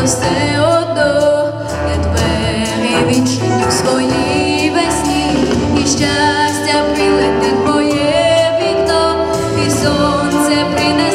але все одно я двері відчиню в своїй весні, і щастя прилетить моє вікно, і сонце принесе.